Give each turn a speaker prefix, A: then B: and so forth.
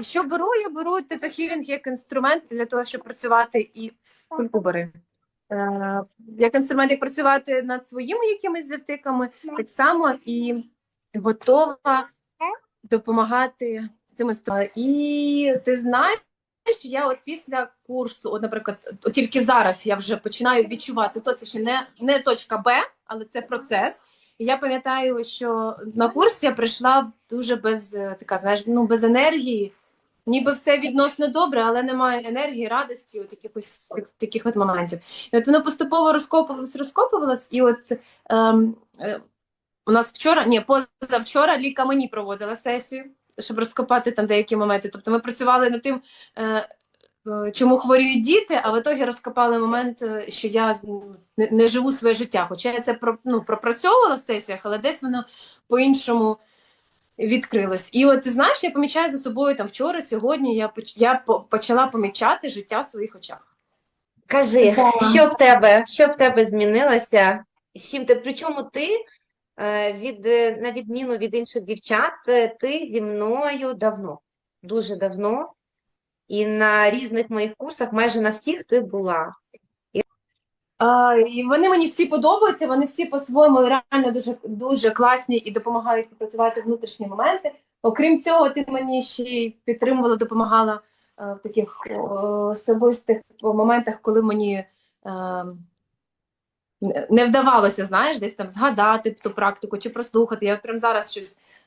A: що беру? Я беру тета-хілінг як інструмент для того, щоб працювати і кульку. Е, як інструмент, як працювати над своїми якимись завтиками, так само і готова допомагати цим інструментам. І ти знаєш, я от після курсу, от, наприклад, от тільки зараз я вже починаю відчувати, то це ще не, не точка Б, але це процес. І я пам'ятаю, що на курс я прийшла дуже без е, така, знаєш, ну без енергії. Ніби все відносно добре, але немає енергії, радості, от якихось таких от моментів. І от воно поступово розкопувалось, розкопувалось, і от ем, е, у нас вчора, ні, позавчора Ліка мені проводила сесію, щоб розкопати там деякі моменти. Тобто ми працювали над тим, е, е, чому хворіють діти, а в ітогі розкопали момент, е, що я не, живу своє життя. Хоча я це ну, пропрацьовувала в сесіях, але десь воно по-іншому відкрилось. І от ти знаєш, я помічаю за собою там вчора, сьогодні я, я почала помічати життя в своїх очах.
B: Кажи, що в тебе, що в тебе змінилося? З чим ти, причому ти, е, від, е, на відміну від інших дівчат, е, ти зі мною давно, дуже давно, і на різних моїх курсах, майже на всіх ти була.
A: А, і вони мені всі подобаються, вони всі по-своєму реально дуже, дуже класні і допомагають попрацювати внутрішні моменти. Окрім цього, ти мені ще й підтримувала, допомагала е, в таких е, особистих моментах, коли мені е, не- вдавалося, знаєш, десь там згадати ту практику чи прослухати. Я от прямо зараз щось